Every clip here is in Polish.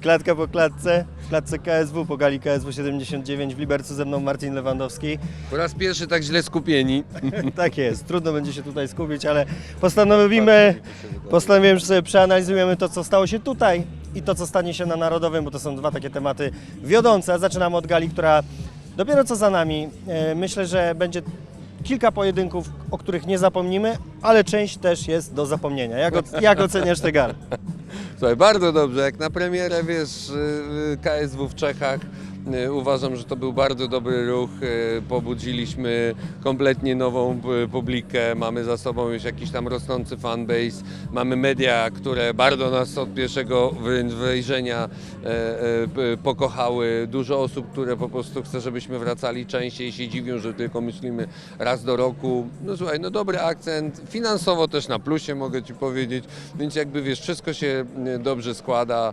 Klatka po klatce, w klatce KSW, po gali KSW 79 w Libercu ze mną Marcin Lewandowski. Po raz pierwszy tak źle skupieni. Tak jest, trudno będzie się tutaj skupić, ale postanowimy, postanowiłem, że sobie przeanalizujemy to, co stało się tutaj i to, co stanie się na Narodowym, bo to są dwa takie tematy wiodące. Zaczynamy od gali, która dopiero co za nami. E, Myślę, że będzie kilka pojedynków, o których nie zapomnimy, ale część też jest do zapomnienia. Jak, jak oceniasz tę galę? Słuchaj, bardzo dobrze. Jak na premierę, wiesz, y, y, KSW w Czechach, uważam, że to był bardzo dobry ruch. y, Pobudziliśmy kompletnie nową y, publikę. Mamy za sobą już jakiś tam rosnący fanbase. Mamy media, które bardzo nas od pierwszego wejrzenia pokochały. Dużo osób, które po prostu chce, żebyśmy wracali częściej się dziwią, że tylko myślimy raz do roku. No słuchaj, no dobry akcent. Finansowo też na plusie mogę Ci powiedzieć. Więc jakby wiesz, wszystko się y, dobrze składa.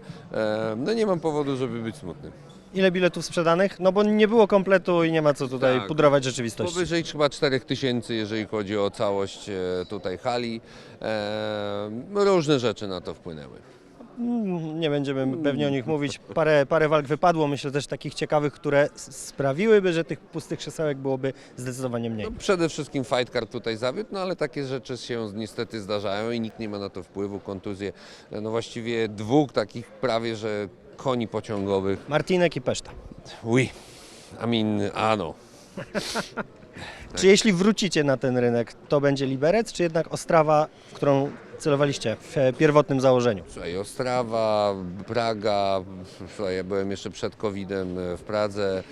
No nie mam powodu, żeby być smutny. Ile biletów sprzedanych? No bo nie było kompletu i nie ma co tutaj Tak. pudrować rzeczywistości. Powyżej chyba 4000, jeżeli chodzi o całość e, tutaj hali. E, Różne rzeczy na to wpłynęły. Mm, Nie będziemy pewnie o nich mówić. Parę, parę walk wypadło, myślę też takich ciekawych, które s- sprawiłyby, że tych pustych krzesełek byłoby zdecydowanie mniej. No, przede wszystkim fight card tutaj zawiódł, no ale takie rzeczy się niestety zdarzają i nikt nie ma na to wpływu. Kontuzje, no właściwie dwóch takich prawie, że koni pociągowych. Martinek i Peszta. Oui, I mean, ano. Czy jeśli wrócicie na ten rynek, to będzie Liberec, czy jednak Ostrawa, w którą celowaliście w e, pierwotnym założeniu? Słuchaj, Ostrawa, Praga, słuchaj, ja byłem jeszcze przed COVID-em w Pradze, e,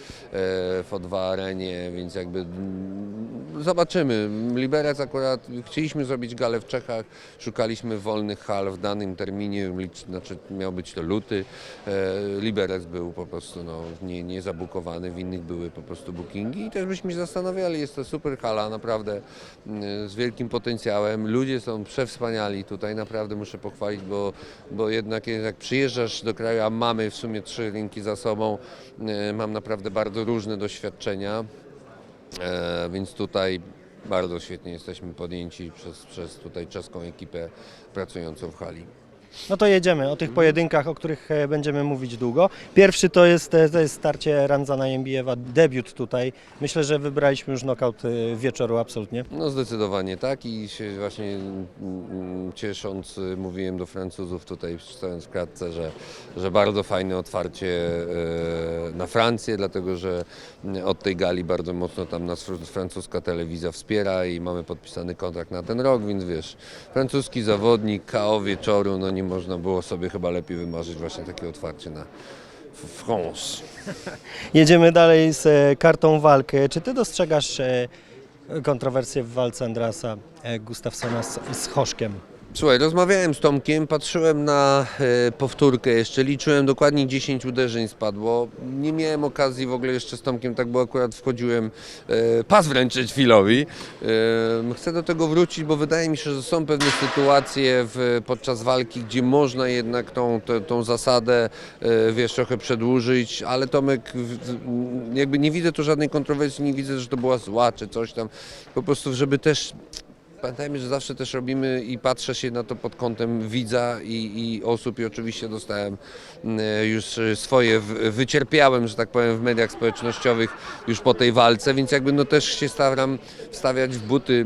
w O2 Arenie, więc jakby mm, zobaczymy. Liberec akurat, chcieliśmy zrobić galę w Czechach, szukaliśmy wolnych hal w danym terminie, znaczy miał być to luty. E, Liberec był po prostu no, nie, nie zabukowany, w innych były po prostu bookingi i też byśmy się zastanawiali, jest to super hala, naprawdę mm, z wielkim potencjałem. Ludzie są przewspaniali tutaj, naprawdę muszę pochwalić, bo, bo jednak jak przyjeżdżasz do kraju, a mamy w sumie trzy rynki za sobą, e, mam naprawdę bardzo różne doświadczenia, e, więc tutaj bardzo świetnie jesteśmy podjęci przez, przez tutaj czeską ekipę pracującą w hali. No to jedziemy o tych pojedynkach, o których e, będziemy mówić długo. Pierwszy to jest, e, to jest starcie Randzana Jembijewa, debiut tutaj. Myślę, że wybraliśmy już knockout e, wieczoru absolutnie. No zdecydowanie tak i się właśnie mm, ciesząc y, mówiłem do Francuzów tutaj stojąc w kratce, że, że bardzo fajne otwarcie na Francję, dlatego że mm, od tej gali bardzo mocno tam nas fr- francuska telewizja wspiera i mamy podpisany kontrakt na ten rok, więc wiesz, francuski zawodnik, KO wieczoru, no nie można było sobie chyba lepiej wymarzyć właśnie takie otwarcie na France. Jedziemy dalej z e, kartą walki. Czy ty dostrzegasz e, kontrowersję w walce Andrasa e, Gustafsona z, z Hoszkiem? Słuchaj, rozmawiałem z Tomkiem, patrzyłem na e, powtórkę jeszcze, liczyłem dokładnie 10 uderzeń spadło. Nie miałem okazji w ogóle jeszcze z Tomkiem, tak bo akurat wchodziłem e, pas wręczyć Filowi. E, chcę do tego wrócić, bo wydaje mi się, że są pewne sytuacje w, podczas walki, gdzie można jednak tą, tę- tą zasadę, wiesz, trochę przedłużyć, ale Tomek, jakby nie widzę tu żadnej kontrowersji, nie widzę, że to była zła czy coś tam. Po prostu, żeby też Pamiętajmy, że zawsze też robimy i patrzę się na to pod kątem widza i, i osób. I oczywiście dostałem mm, już swoje, wycierpiałem, że tak powiem, w mediach społecznościowych już po tej walce, więc jakby no też się staram wstawiać w buty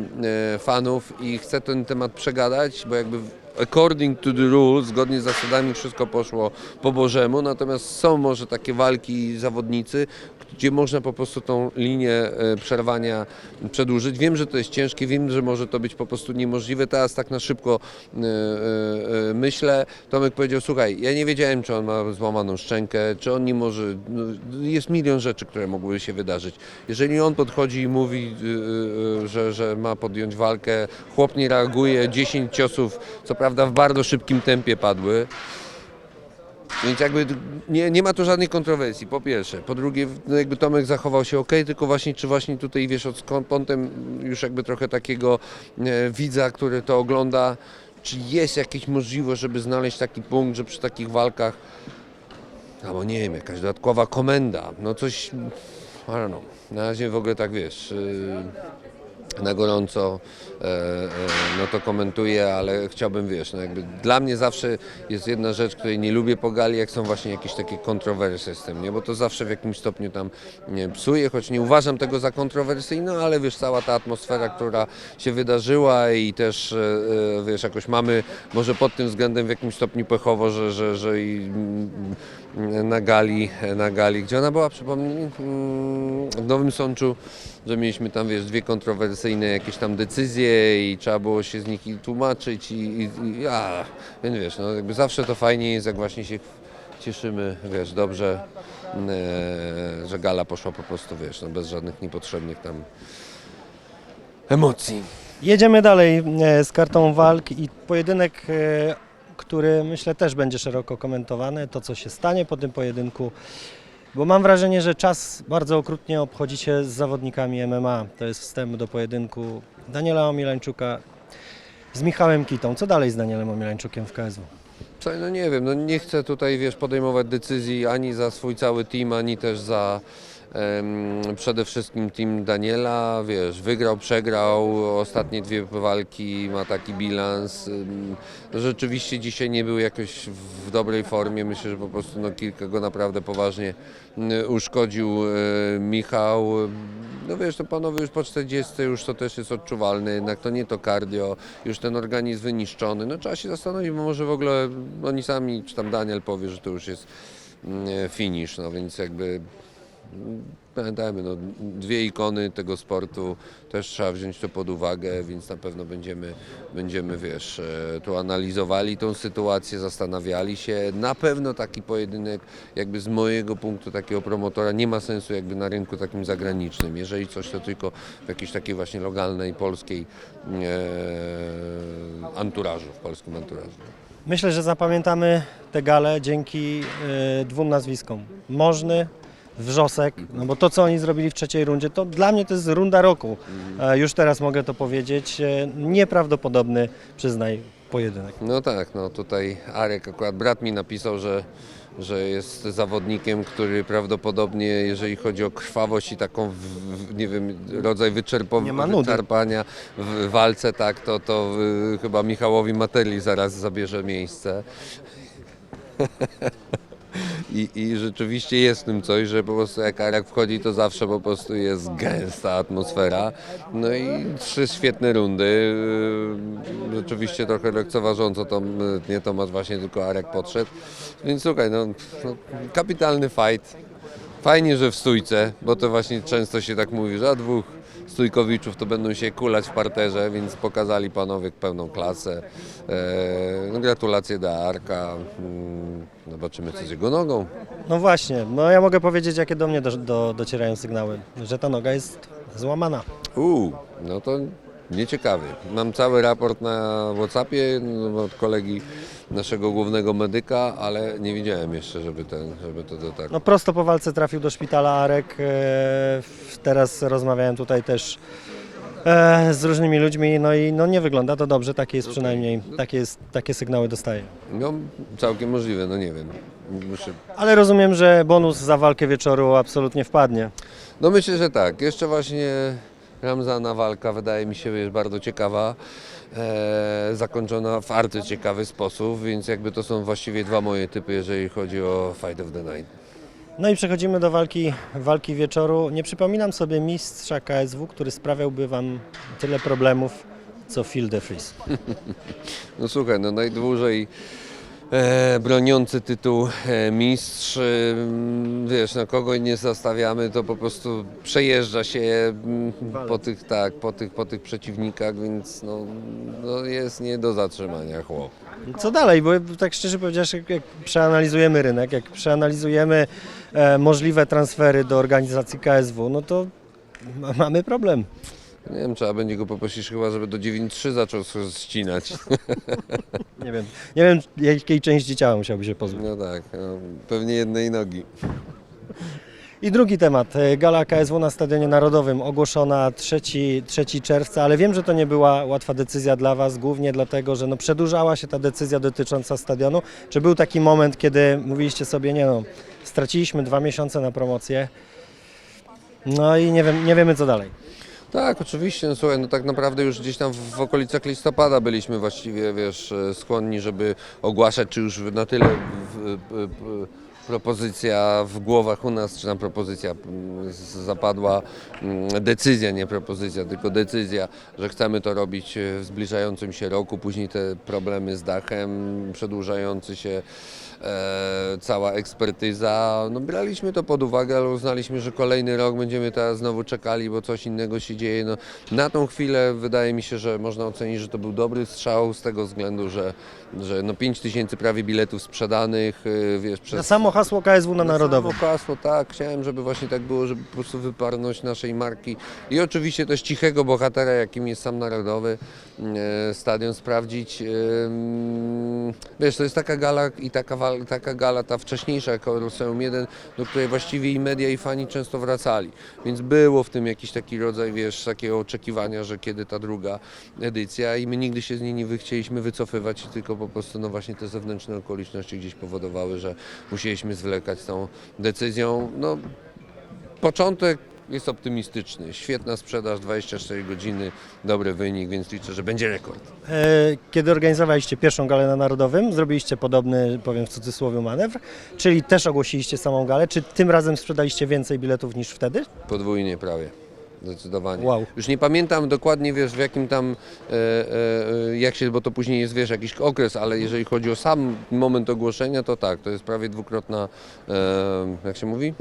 e, fanów i chcę ten temat przegadać, bo jakby according to the rules, zgodnie z zasadami wszystko poszło po Bożemu, natomiast są może takie walki zawodnicy, gdzie można po prostu tą linię e, przerwania przedłużyć. Wiem, że to jest ciężkie, wiem, że może to być po prostu niemożliwe. Teraz tak na szybko e, e, myślę. Tomek powiedział, słuchaj, ja nie wiedziałem, czy on ma złamaną szczękę, czy on nie może... No, jest milion rzeczy, które mogły się wydarzyć. Jeżeli on podchodzi i mówi, że, że ma podjąć walkę, chłop nie reaguje, 10 ciosów, co prawda w bardzo szybkim tempie padły, więc jakby nie, nie ma tu żadnej kontrowersji, po pierwsze. Po drugie, no jakby Tomek zachował się ok, tylko właśnie, czy właśnie tutaj, wiesz, od kątem już jakby trochę takiego e, widza, który to ogląda, czy jest jakaś możliwość, żeby znaleźć taki punkt, że przy takich walkach, albo nie wiem, jakaś dodatkowa komenda, no coś, I don't know. Na razie w ogóle tak, wiesz, y, na gorąco e, e, no to komentuję, ale chciałbym, wiesz, no jakby dla mnie zawsze jest jedna rzecz, której nie lubię po gali, jak są właśnie jakieś takie kontrowersje z tym, nie? bo to zawsze w jakimś stopniu tam nie psuje, choć nie uważam tego za kontrowersyjną, ale wiesz, cała ta atmosfera, która się wydarzyła i też, e, wiesz, jakoś mamy może pod tym względem w jakimś stopniu pechowo, że, że, że i mm, na gali, na gali, gdzie ona była, przypomnij, mm, w Nowym Sączu, że mieliśmy tam, wiesz, dwie kontrowersyjne jakieś tam decyzje i trzeba było się z nich tłumaczyć i, i, i a, więc wiesz, no jakby zawsze to fajnie jest, jak właśnie się cieszymy, wiesz, dobrze, e, że gala poszła po prostu, wiesz, no bez żadnych niepotrzebnych tam emocji. Jedziemy dalej e, z kartą walk i pojedynek, e, który myślę też będzie szeroko komentowany, to co się stanie po tym pojedynku, bo mam wrażenie, że czas bardzo okrutnie obchodzi się z zawodnikami MMA. To jest wstęp do pojedynku Daniela Omilańczuka z Michałem Kitą. Co dalej z Danielem Omilańczukiem w KSW? No nie wiem, no nie chcę tutaj, wiesz, podejmować decyzji ani za swój cały team, ani też za przede wszystkim team Daniela, wiesz, wygrał, przegrał, ostatnie dwie walki, ma taki bilans. No rzeczywiście dzisiaj nie był jakoś w dobrej formie, myślę, że po prostu no, kilka go naprawdę poważnie uszkodził y, Michał. No wiesz, to panowie już po 40 już to też jest odczuwalne, jednak to nie to cardio, już ten organizm wyniszczony. No trzeba się zastanowić, bo może w ogóle oni sami, czy tam Daniel powie, że to już jest finish, no więc jakby pamiętajmy, no, dwie ikony tego sportu, też trzeba wziąć to pod uwagę, więc na pewno będziemy, będziemy wiesz, e, tu analizowali tą sytuację, zastanawiali się. Na pewno taki pojedynek, jakby z mojego punktu takiego promotora, nie ma sensu jakby na rynku takim zagranicznym. Jeżeli coś, to tylko w jakiejś takiej właśnie lokalnej, polskiej e, anturażu, w polskim anturażu. Myślę, że zapamiętamy tę galę dzięki e, dwóm nazwiskom. Możny, Wrzosek, no bo to co oni zrobili w trzeciej rundzie, to dla mnie to jest runda roku. E, już teraz mogę to powiedzieć. E, nieprawdopodobny, przyznaj, pojedynek. No tak, no tutaj Arek, akurat brat mi napisał, że, że jest zawodnikiem, który prawdopodobnie, jeżeli chodzi o krwawość i taką, w, w, nie wiem, rodzaj wyczerpo- Nie ma nudy. wyczerpania w walce, tak, to, to y, chyba Michałowi Materli zaraz zabierze miejsce. I, I rzeczywiście jest w tym coś, że po prostu jak Arak wchodzi, to zawsze po prostu jest gęsta atmosfera. No i trzy świetne rundy. Yy, Rzeczywiście trochę lekceważąco to nie Tomasz właśnie tylko Arek podszedł. Więc słuchaj, no, no kapitalny fight. Fajnie, że w stójce, bo to właśnie często się tak mówi, że a dwóch stójkowiczów to będą się kulać w parterze, więc pokazali panowie pełną klasę. Eee, no, gratulacje dla Arka. Mm, Zobaczymy co z jego nogą. No właśnie, no ja mogę powiedzieć, jakie do mnie do, do, docierają sygnały, że ta noga jest złamana. Uuu, no to nieciekawy. Mam cały raport na Whatsappie no, od kolegi naszego głównego medyka, ale nie widziałem jeszcze, żeby, ten, żeby to dotarło. No prosto po walce trafił do szpitala Arek. E, teraz rozmawiałem tutaj też e, z różnymi ludźmi, no i no nie wygląda to dobrze, takie jest przynajmniej, takie, jest, takie sygnały dostaję. No, całkiem możliwe, no nie wiem. Muszę... Ale rozumiem, że bonus za walkę wieczoru absolutnie wpadnie. No myślę, że tak. Jeszcze właśnie Ramzana walka wydaje mi się jest bardzo ciekawa. E, zakończona w bardzo ciekawy sposób, więc jakby to są właściwie dwa moje typy, jeżeli chodzi o Fight of the Night. No i przechodzimy do walki, walki wieczoru. Nie przypominam sobie mistrza KSW, który sprawiałby Wam tyle problemów, co Phil DeFries. No słuchaj, no najdłużej broniący tytuł e, mistrz, e, wiesz, na kogo nie zastawiamy, to po prostu przejeżdża się m, po tych, tak, po tych, po tych przeciwnikach, więc no, no jest nie do zatrzymania chłop. Co dalej? Bo tak szczerze powiedziawszy, jak, jak przeanalizujemy rynek, jak przeanalizujemy e, możliwe transfery do organizacji KSW, no to ma, mamy problem. Nie wiem, trzeba będzie go poprosić chyba, żeby do 9.3 zaczął ścinać. Nie wiem, nie wiem jakiej części ciała musiałby się pozbyć. No tak, no, pewnie jednej nogi. I drugi temat. e, Gala KSW na Stadionie Narodowym ogłoszona 3, 3 czerwca, ale wiem, że to nie była łatwa decyzja dla Was, głównie dlatego, że no przedłużała się ta decyzja dotycząca stadionu. Czy był taki moment, kiedy mówiliście sobie, nie no, straciliśmy dwa miesiące na promocję, no i nie, wiem, nie wiemy co dalej. Tak, oczywiście. No, słuchaj, no tak naprawdę już gdzieś tam w, w okolicach listopada byliśmy właściwie, wiesz, e, skłonni, żeby ogłaszać, czy już na tyle w, w, w, propozycja w głowach u nas, czy tam propozycja mm, zapadła, mm, decyzja, nie propozycja, tylko decyzja, że chcemy to robić e, w zbliżającym się roku, później te problemy z dachem, przedłużający się e, cała ekspertyza. No, braliśmy to pod uwagę, ale uznaliśmy, że kolejny rok będziemy teraz znowu czekali, bo coś innego się dzieje. No, na tą chwilę wydaje mi się, że można ocenić, że to był dobry strzał z tego względu, że, że no 5 tysięcy prawie biletów sprzedanych, e, wiesz, przez... Na samo hasło KSW na Narodowym. Samo hasło, tak. Chciałem, żeby właśnie tak było, żeby po prostu wyparność naszej marki i oczywiście też cichego bohatera, jakim jest sam Narodowy e, Stadion sprawdzić. Em, Wiesz, to jest taka gala i taka, wal- taka gala, ta wcześniejsza Colosseum 1, do której właściwie i media i fani często wracali. Więc było w tym jakiś taki rodzaj, wiesz, takiego oczekiwania, że kiedy ta druga edycja i my nigdy się z niej nie wy- chcieliśmy wycofywać, tylko po prostu no właśnie te zewnętrzne okoliczności gdzieś powodowały, że musieliśmy zwlekać z tą decyzją. No, początek jest optymistyczny. Świetna sprzedaż, 24 godziny, dobry wynik, więc liczę, że będzie rekord. E, Kiedy organizowaliście pierwszą galę na Narodowym, zrobiliście podobny, powiem w cudzysłowie, manewr, czyli też ogłosiliście samą galę. Czy tym razem sprzedaliście więcej biletów niż wtedy? Podwójnie prawie. Zdecydowanie. Wow. Już nie pamiętam dokładnie, wiesz, w jakim tam, e, e, e, jak się, bo to później jest, wiesz, jakiś okres, ale jeżeli chodzi o sam moment ogłoszenia, to tak, to jest prawie dwukrotna, e, jak się mówi?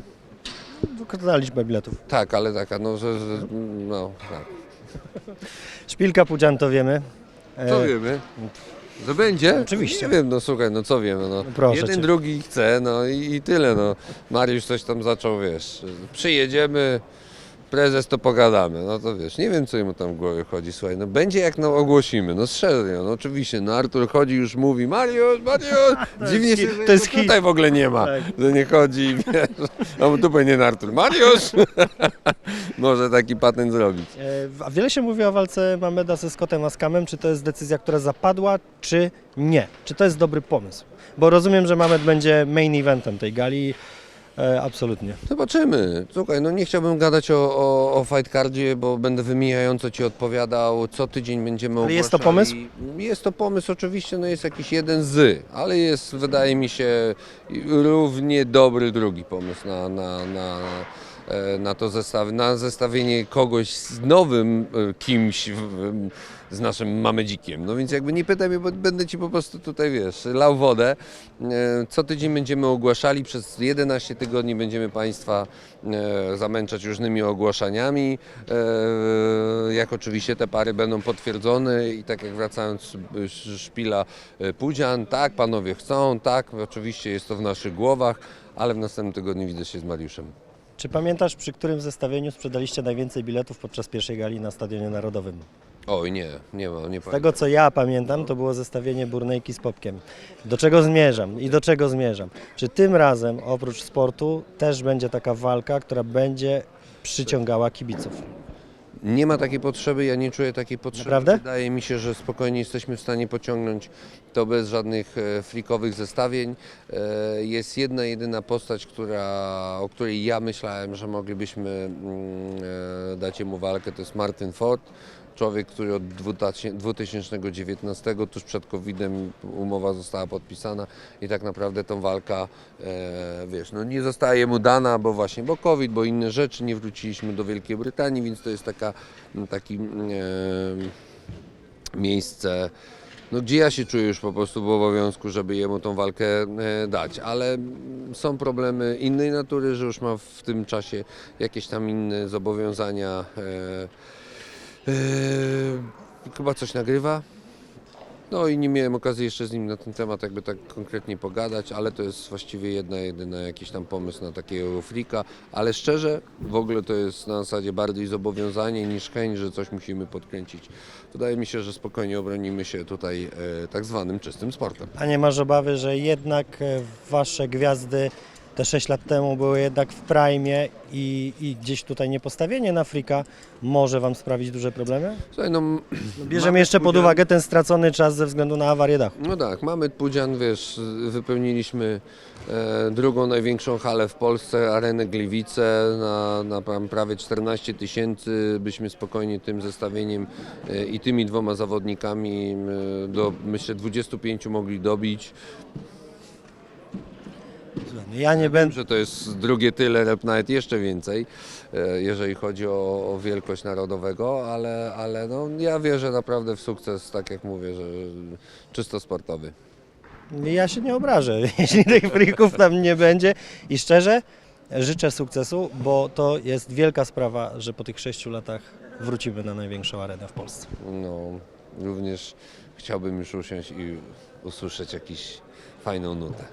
Dwukrotna liczba biletów. Tak, ale taka, no, że, że no, tak. Szpilka Pudzian to wiemy. E, Co wiemy? To będzie? Oczywiście. Nie wiem, no słuchaj, no co wiemy, no. proszę Jeden, cię. drugi chce, no i, i tyle, no. Mariusz coś tam zaczął, wiesz, przyjedziemy, prezes to pogadamy, no to wiesz, nie wiem co mu tam w głowie chodzi, słuchaj, no będzie jak no ogłosimy, no serio, no oczywiście, no Artur chodzi już mówi, Mariusz, Mariusz, dziwnie się, to jest hit. tutaj w ogóle nie ma, Tak. że nie chodzi, wiesz, no tu powinien Artur, Mariusz, może taki patent zrobić. E, A wiele się mówi o walce Mameda ze Scottem Askamem. Czy to jest decyzja, która zapadła, czy nie? Czy to jest dobry pomysł? Bo rozumiem, że Mamed będzie main eventem tej gali. E, absolutnie. Zobaczymy. Słuchaj, no nie chciałbym gadać o, o, o fight cardzie, bo będę wymijająco Ci odpowiadał. Co tydzień będziemy Ale jest to ogłaszali. Jest to pomysł, oczywiście, no jest jakiś jeden z, ale jest, wydaje mi się, równie dobry drugi pomysł na, na, na, e, na to zestaw, na zestawienie kogoś z nowym e, kimś w, w, z naszym mamedzikiem. No więc jakby nie pytaj mnie, bo będę Ci po prostu tutaj, wiesz, lał wodę. E, Co tydzień będziemy ogłaszali, przez 11 tygodni będziemy Państwa e, zamęczać różnymi ogłaszaniami. E, Jak oczywiście te pary będą potwierdzone i tak jak wracając z szpila Pudzian, tak, panowie chcą, tak, oczywiście jest to w naszych głowach, ale w następnym tygodniu widzę się z Mariuszem. Czy pamiętasz, przy którym zestawieniu sprzedaliście najwięcej biletów podczas pierwszej gali na Stadionie Narodowym? Oj, nie, nie ma, nie Z tego co ja pamiętam, to było zestawienie Burnejki z Popkiem. Do czego zmierzam i do czego zmierzam? Czy tym razem oprócz sportu też będzie taka walka, która będzie przyciągała kibiców? Nie ma takiej potrzeby, ja nie czuję takiej potrzeby. Naprawdę? Wydaje mi się, że spokojnie jesteśmy w stanie pociągnąć to bez żadnych e, frikowych zestawień. E, Jest jedna, jedyna postać, która, o której ja myślałem, że moglibyśmy mm, e, dać jemu walkę, to jest Martin Ford. Człowiek, który od 2019, tuż przed COVID-em umowa została podpisana i tak naprawdę tą walka, e, wiesz, no nie zostaje mu dana, bo właśnie, bo COVID, bo inne rzeczy, nie wróciliśmy do Wielkiej Brytanii, więc to jest taka, taki e, miejsce, no, gdzie ja się czuję już po prostu w obowiązku, żeby jemu tą walkę e, dać, ale są problemy innej natury, że już ma w tym czasie jakieś tam inne zobowiązania. E, chyba coś nagrywa. No i nie miałem okazji jeszcze z nim na ten temat jakby tak konkretnie pogadać, ale to jest właściwie jedna, jedyna jakiś tam pomysł na takiego frika, ale szczerze w ogóle to jest na zasadzie bardziej zobowiązanie niż chęć, że coś musimy podkręcić. Wydaje mi się, że spokojnie obronimy się tutaj e, tak zwanym czystym sportem. A nie masz obawy, że jednak e, wasze gwiazdy te 6 lat temu były jednak w prime i, i gdzieś tutaj niepostawienie na frika może Wam sprawić duże problemy? Słuchaj, no, m- Bierzemy Mamy jeszcze pod Pudzian- uwagę ten stracony czas ze względu na awarię dachu. no tak, mamy Pudzian, wiesz, wypełniliśmy e, drugą największą halę w Polsce, arenę Gliwice na, na tam prawie 14 tysięcy. Byśmy spokojnie tym zestawieniem e, i tymi dwoma zawodnikami e, do myślę 25 mogli dobić. Ja nie będę. że to jest drugie tyle, nawet jeszcze więcej, e, jeżeli chodzi o, o wielkość narodowego, ale, ale no, ja wierzę naprawdę w sukces, tak jak mówię, że czysto sportowy. Ja się nie obrażę, jeśli tych frików tam nie będzie. I szczerze życzę sukcesu, bo to jest wielka sprawa, że po tych 6 latach wrócimy na największą arenę w Polsce. No, również chciałbym już usiąść i usłyszeć jakąś fajną nutę.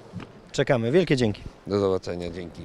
Czekamy. Wielkie dzięki. Do zobaczenia, dzięki.